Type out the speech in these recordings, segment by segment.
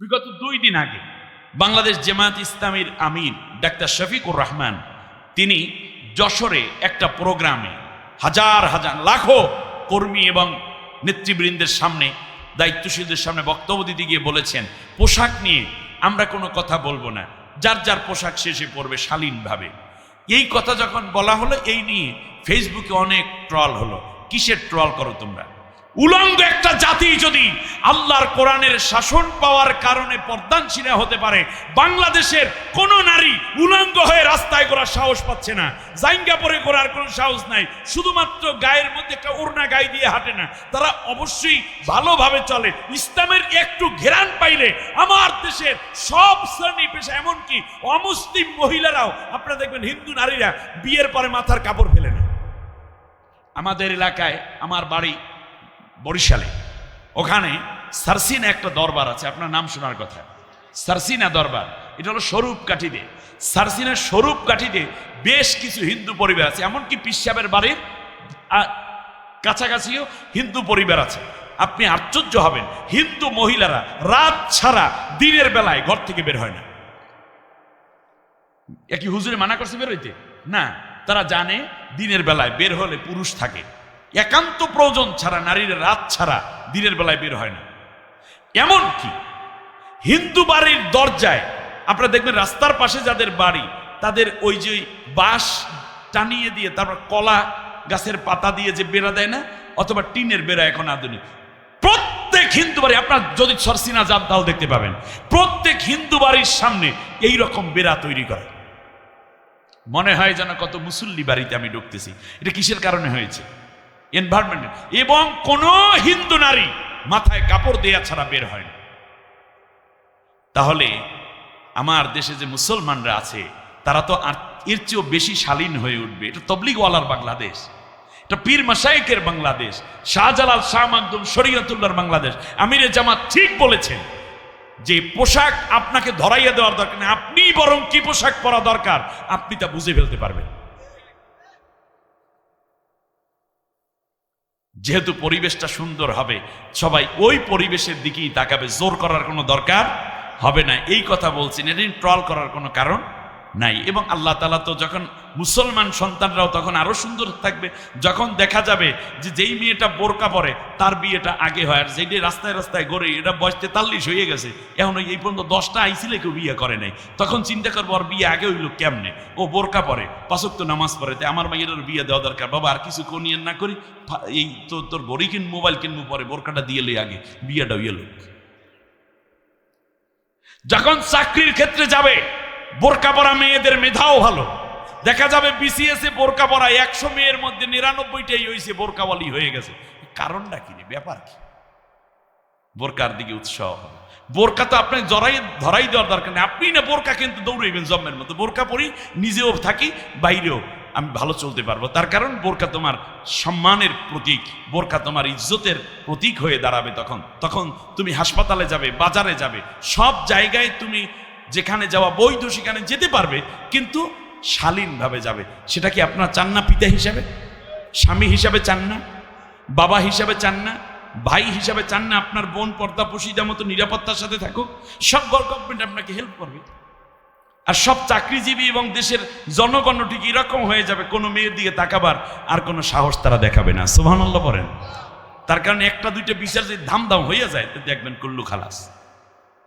বিগত দুই দিন আগে বাংলাদেশ জামায়াত ইসলামীর আমির ডাক্তার শফিকুর রহমান, তিনি যশোরে একটা প্রোগ্রামে হাজার হাজার, লাখো কর্মী এবং নেতৃবৃন্দের সামনে, দায়িত্বশীলদের সামনে বক্তব্য দিতে গিয়ে বলেছেন, পোশাক নিয়ে আমরা কোনো কথা বলব না। যার যার পোশাক শেষে পড়বে শালীনভাবে। এই কথা যখন বলা হলো, এই নিয়ে ফেসবুকে অনেক ট্রল হলো। কিসের ট্রল করো তোমরা? উলঙ্গ একটা জাতি যদি আল্লাহর কোরআনের শাসন পাওয়ার কারণে পর্দানশীলা হতে পারে, বাংলাদেশের কোন নারী উলঙ্গ হয়ে রাস্তায় করার সাহস পাচ্ছে না। জাইঙ্গা পরে করার কোনো সাহস নাই। শুধুমাত্র গায়ের মধ্যে একটা ওড়না গায়ে দিয়ে হাঁটে না। তারা অবশ্যই ভালোভাবে চলে। ইসলামের একটু ঘেরান পাইলে আমার দেশের সব শ্রেণি পেশা, এমনকি অমুসলিম মহিলারাও, আপনারা দেখবেন হিন্দু নারীরা বিয়ের পরে মাথার কাপড় ফেলে না। আমাদের এলাকায়, আমার বাড়ি বরিশালে। ওখানে সারসিনা একটা দরবার আছে, আপনার নাম শোনার কথা। সারসিনা দরবার, এটা হলো স্বরূপ কাঠিতে। সারসিনার স্বরূপ কাঠিতে বেশ কিছু হিন্দু পরিবার আছে, এমনকি পিসাবের বাড়ির কাছাকাছিও হিন্দু পরিবার আছে। আপনি আশ্চর্য হবেন, হিন্দু মহিলারা রাত ছাড়া দিনের বেলায় ঘর থেকে বের হয় না। একই হুজুরে মানা করছে বের হইতে? না, তারা জানে দিনের বেলায় বের হলে পুরুষ থাকে। একান্ত প্রয়োজন ছাড়া, নারীর রাত ছাড়া দিনের বেলায় বের হয় না। এমন কি হিন্দু বাড়ির দরজায়, আপনারা দেখবেন রাস্তার পাশে যাদের বাড়ি, তাদের ওই যে বাঁশ টানিয়ে দিয়ে, তারপর কলা গাছের পাতা দিয়ে যে বেড়া দেয় না, অথবা টিনের বেড়া এখন আধুনিক। প্রত্যেক হিন্দু বাড়ি, আপনার যদি সরসিনা যান তাহলে দেখতে পাবেন, প্রত্যেক হিন্দু বাড়ির সামনে এই রকম বেড়া তৈরি করে। মনে হয় যেন কত মুসল্লি বাড়িতে আমি ঢুকতেছি। এটা কিসের কারণে হয়েছে? এনভায়রনমেন্ট এবং কোন হিন্দু নারী মাথায় কাপড় দেয়া ছাড়া বের হয় না। তাহলে আমার দেশে যে মুসলমানরা আছে, তারা তো এর চেয়েও বেশি শালীন হয়ে উঠবে। এটা তবলিগওয়ালার বাংলাদেশ। এটা পীর মাসাইকের বাংলাদেশ। শাহজালাল শাহ মাকদুম শরীয়তুল্লাহর বাংলাদেশ। আমিরে জামাত ঠিক বলেছেন যে পোশাক আপনাকে ধরাইয়া দেওয়ার দরকার নেই। আপনি বরং কি পোশাক পরা দরকার, আপনি তা বুঝে ফেলতে পারবেন। যেহেতু পরিবেশটা সুন্দর হবে, সবাই ওই পরিবেশের দিকেই তাকাবে। জোর করার কোনো দরকার হবে না। এই কথা বলছি। এটা ট্রল করার কোনো কারণ নাই। এবং আল্লাহ তালা তো যখন মুসলমান সন্তানরাও তখন আরও সুন্দর থাকবে। যখন দেখা যাবে যে যেই মেয়েটা বোরকা পরে, তার বিয়েটা আগে হয়। আর যেটি রাস্তায় রাস্তায় গড়ে এটা বয়স তেতাল্লিশ হয়ে গেছে। এখন এই পর্যন্ত দশটা আইসিলে কেউ বিয়ে করে নাই। তখন চিন্তা করব, আর বিয়ে আগে হইল কেমনে? ও বোরকা পরে পাশক তো নামাজ পড়ে। তাই আমার মাইয়ের বিয়ে দেওয়া দরকার। বাবা, আর কিছু কনিয়েন না করি। এই তো তোর গড়ি কিন মোবাইল কিনবো পরে, বোরকাটা দিয়ে লই আগে। বিয়েটা হইয়ে লোক। যখন চাকরির ক্ষেত্রে যাবে বোরকা পরা মেয়েদের মেধাও ভালো। দেখা যাবে বিসিএস বোরকা পরা একশো মেয়ের মধ্যে নিরানব্বইটাই হয়েছে বোরকাওয়ালি হয়ে গেছে। কারণটা কি? ব্যাপার কি? বোরকার দিকে উৎসাহ হবে। বোরকা তো আপনি জড়াই, ধরাই দেওয়ার দরকার নেই। আপনি না বোরকা কিন্তু দৌড়াইবেন জন্মের মতো বোরকা পরি, নিজেও থাকি, বাইরেও আমি ভালো চলতে পারব। তার কারণ বোরকা তোমার সম্মানের প্রতীক। বোরকা তোমার ইজ্জতের প্রতীক হয়ে দাঁড়াবে তখন। তখন তুমি হাসপাতালে যাবে, বাজারে যাবে। সব জায়গায় তুমি যেখানে যাওয়া বৈধ, সেখানে যেতে পারবে, কিন্তু শালীনভাবে যাবে। সেটা কি আপনার চান না পিতা হিসাবে? স্বামী হিসাবে চান না? বাবা হিসাবে চান না? ভাই হিসাবে চান না? আপনার বোন, পর্দা, পশিদা মতো নিরাপত্তার সাথে থাকুক? সব গভর্নমেন্ট আপনাকে হেল্প করবে। আর সব চাকরিজীবী এবং দেশের জনগণ ঠিক এরকম হয়ে যাবে, কোনো মেয়ের দিকে তাকাবার আর কোনো সাহস তারা দেখাবে না। সুবহানাল্লাহ বলেন। তার কারণে একটা, দুইটা বিচার যদি ধাম হয়ে যায় তো দেখবেন কুল্লু খালাস।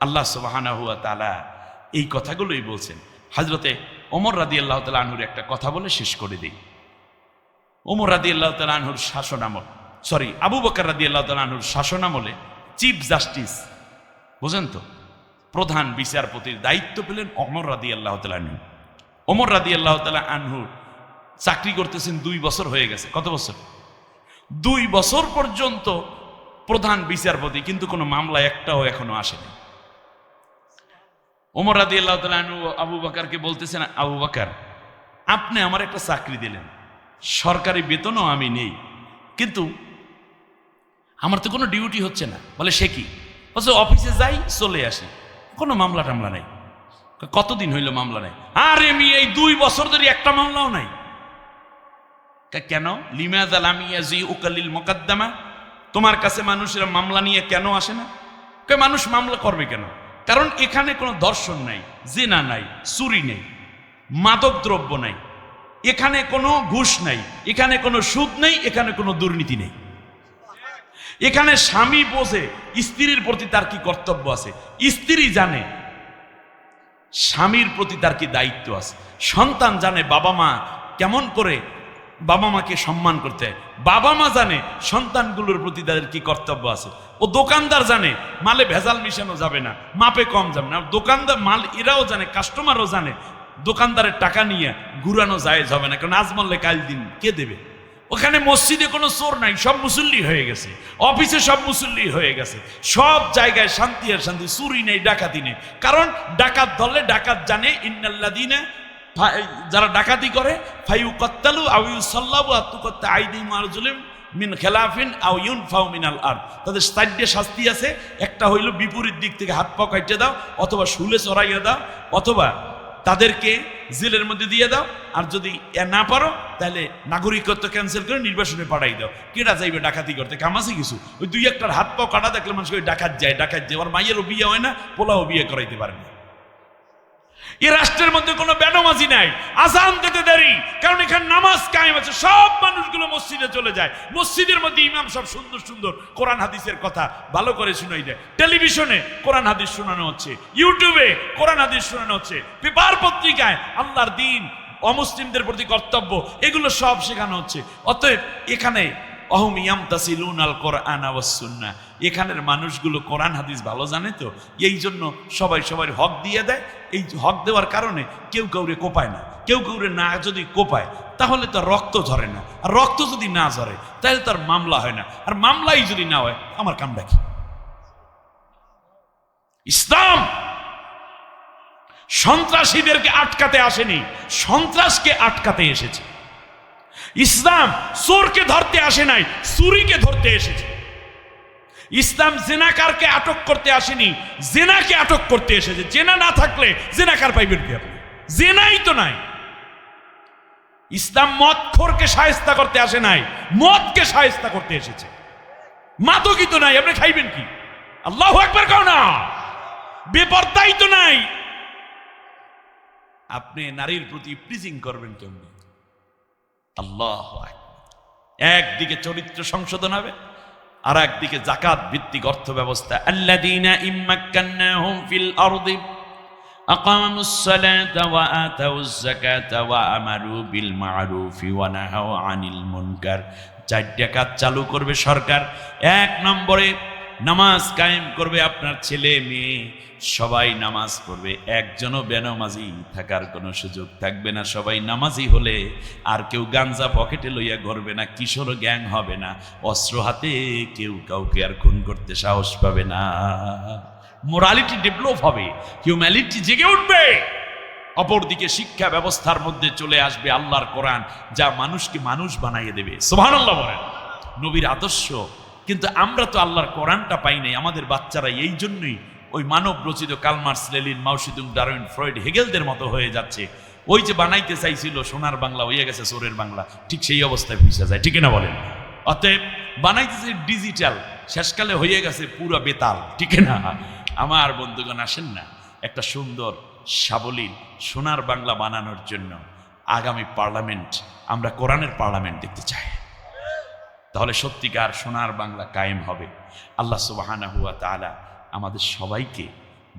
আল্লাহ সুবাহানা হুয়া তালা এই কথাগুলোই বলছেন। হজরতে ওমর রাদি আল্লাহ তালা আনহুর একটা কথা বলে শেষ করে দিই। ওমর রাদি আল্লাহ তালা আনহুর শাসন আমল সরি, আবু বকর রাদি আল্লাহ তালা আনহুর শাসন আমলে চিফ জাস্টিস, বুঝেন তো? প্রধান বিচারপতির দায়িত্ব পেলেন অমর রাদি আল্লাহ তালা আনহু। ওমর রাদি আল্লাহ তালা আনহু চাকরি করতেছেন দুই বছর হয়ে গেছে। কত বছর? দুই বছর পর্যন্ত প্রধান বিচারপতি, কিন্তু কোনো মামলা একটাও এখনও আসেনি। ওমর রাদি আল্লাহ তালু আবু বাকারকে বলতেছেন, আবু বাকার, আপনি আমার একটা চাকরি দিলেন। সরকারি বেতনও আমি নেই। কিন্তু আমার তো কোনো ডিউটি হচ্ছে না। বলে, সে কি? বলছে, অফিসে যাই, চলে আসি। কোনো মামলা টামলা নাই। কতদিন হইল মামলা নাই? আর আমি এই দুই বছর ধরে একটা মামলাও নাই। কেন? লিমাজ আলামিয়া উকালিল মোকাদ্দামা। তোমার কাছে মানুষেরা মামলা নিয়ে কেন আসে না? মানুষ মামলা করবে কেন? কারণ এখানে কোনো দর্শন নাই, জেনা নাই, চুরি নেই, মাদক দ্রব্য নাই, এখানে কোনো ঘুষ নাই, এখানে কোনো সুদ নেই, এখানে কোনো দুর্নীতি নেই। এখানে স্বামী বোঝে স্ত্রীর প্রতি তার কি কর্তব্য আছে, স্ত্রী জানে, স্বামীর প্রতি তার কি দায়িত্ব আছে, সন্তান জানে বাবা মা কেমন করে বাবা মাকে সম্মান করতে হয়। বাবা মা জানে সন্তানগুলোর প্রতি তাদের কি কর্তব্য আছে। ও দোকানদার জানে, মালে ভেজাল মিশানো যাবে না, মাপে কম যাবে না। দোকানদার, মাল এরাও জানে কাস্টমারও জানে, দোকানদারের টাকা নিয়ে ঘুরানো যায় যাবে না। কারণ আজ মরলে কাল দিন কে দেবে? ওখানে মসজিদে কোনো চোর নাই, সব মুসল্লি হয়ে গেছে। অফিসে সব মুসল্লি হয়ে গেছে। সব জায়গায় শান্তি আর শান্তি, চুরি নেই, ডাকাতি নেই। কারণ ডাকাত ধরলে ডাকাত জানে ইন্নাল্লাদিনে যারা ডাকাতি করে ফাইউ কত্তালু আউইউ সাল্লাবু আত্মকত্তা আইদি মারজুলিম মিন খেলাফিন আউ ইউন ফাউ মিনাল আর তাদের চারটে শাস্তি আছে, একটা হইল বিপরীত দিক থেকে হাত পা কাটিয়ে দাও, অথবা শুলে চড়াইয়া দাও, অথবা তাদেরকে জেলের মধ্যে দিয়ে দাও, আর যদি এ না পারো, তাহলে নাগরিকত্ব ক্যান্সেল করে নির্বাচনে পাঠাই দাও। কেটা যাইবে ডাকাতি করতে? কাম আছে কিছু? ওই দুই একটার হাত পাও কাটা দেখলে মানুষ ওই ডাকাত যায় ডাকাত যায়। আমার মাইয়েরও বিয়ে হয় না, পোলাও বিয়ে করাইতে পারে না। এ রাষ্ট্রের মধ্যে কোনো বেনমাজি নাই। আজান দিতে দেরি। কারণ এখানে নামাজ কায়েম আছে। সব মানুষগুলো মসজিদে চলে যায়। মসজিদের মধ্যে ইমাম সব সুন্দর সুন্দর কোরআন হাদিসের কথা ভালো করে শুনাই দেয়। টেলিভিশনে কোরআন হাদিস শোনানো হচ্ছে। ইউটিউবে কোরআন হাদিস শোনানো হচ্ছে। পেপার পত্রিকায় আল্লাহর দিন, অমুসলিমদের প্রতি কর্তব্য, এগুলো সব শেখানো হচ্ছে। অতএব এখানে অহম তাসিলুন আল কোরআন এখানের মানুষগুলো কোরআন হাদিস ভালো জানে তো? এই জন্য সবাই সবার হক দিয়ে দেয়। এই হক দেওয়ার কারণে কেউ কাউরে কোপায় না। কেউ কাউরে না যদি কোপায়, তাহলে তার রক্ত ঝরে না। আর রক্ত যদি না ঝরে, তাহলে তার মামলা হয় না। আর মামলাই যদি না হয়, আমার কামটা কি? ইসলাম সন্ত্রাসীদেরকে আটকাতে আসেনি। সন্ত্রাসকে আটকাতে এসেছে। ইসলাম চোরকে ধরতে আসে নাই, চুরিকে ধরতে এসেছে। ইসলাম জেনাকারকে আটক করতে আসেনি, জেনাকে আটক করতে এসেছে। জেনা না থাকলে জেনাকার পাইবেন কি আপনি? জেনাই তো নাই। ইসলাম মদখোরকে সায়স্তা করতে আসে নাই, মদকে সায়স্তা করতে এসেছে। মাদকই তো নাই, আপনি খাইবেন কি? আল্লাহ একবার কাও না। বেপর্দাই তো নাই। আপনি নারীর প্রতি প্রিজিং করবেন কেমনি? আল্লাহ একদিকে চরিত্র সংশোধন হবে আর একদিকে জাকাত ভিত্তিক অর্থ ব্যবস্থা আল্লাযীনা ইম্মাক্কান্নাহুম ফিল আরদি أقاموا الصلاة وآتوا الزكاة وأمروا بالمعروف ونهوا عن المنكر চারটা কাজ চালু করবে সরকার এক নম্বরে নামাজ কায়েম করবে আপনার ছেলে মেয়ে, সবাই নামাজ পড়বে। একজনও বেনামাজি থাকার কোনো সুযোগ থাকবে না। সবাই নামাজি হলে আর কেউ গাঞ্জা পকেটে লইয়া ঘরবে না, কিশোর গ্যাং হবে না। অস্ত্র হাতে কেউ কাউকে আর খুন করতে সাহস পাবে না। মোরালিটি ডেভেলপ হবে, হিউম্যালিটি জেগে উঠবে। অপরদিকে শিক্ষা ব্যবস্থার মধ্যে চলে আসবে আল্লাহর কোরআন, যা মানুষকে মানুষ বানাইয়ে দেবে। সোহান আল্লাহ বলেন। নবীর আদর্শ কিন্তু আমরা তো আল্লাহর কোরআনটা পাই নাই, আমাদের বাচ্চারা এই জন্যই ওই মানব রচিত Karl Marx, Lenin Mao Zedong Darwin, Freud হেগেলদের মতো হয়ে যাচ্ছে। ওই যে বানাইতে চাইছিল সোনার বাংলা হয়ে গেছে সোরের বাংলা, ঠিক সেই অবস্থায় ভুইসা যায়, ঠিক না বলেন? অতএব বানাইতেছে ডিজিটাল, শেষকালে হয়ে গেছে পুরো বেতাল, ঠিক না আমার বন্ধুগণ, আসেন না, একটা সুন্দর, সাবলীল, সোনার বাংলা বানানোর জন্য আগামী পার্লামেন্ট, আমরা কোরআনের পার্লামেন্ট দেখতে চাই। তাহলে সত্যিকার সোনার বাংলা কায়েম হবে। আল্লাহ সুবাহানা হুয়া তালা আমাদের সবাইকে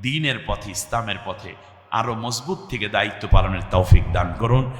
দিনের পথে, ইসলামের পথে আরও মজবুত থেকে দায়িত্ব পালনের তৌফিক দান করুন।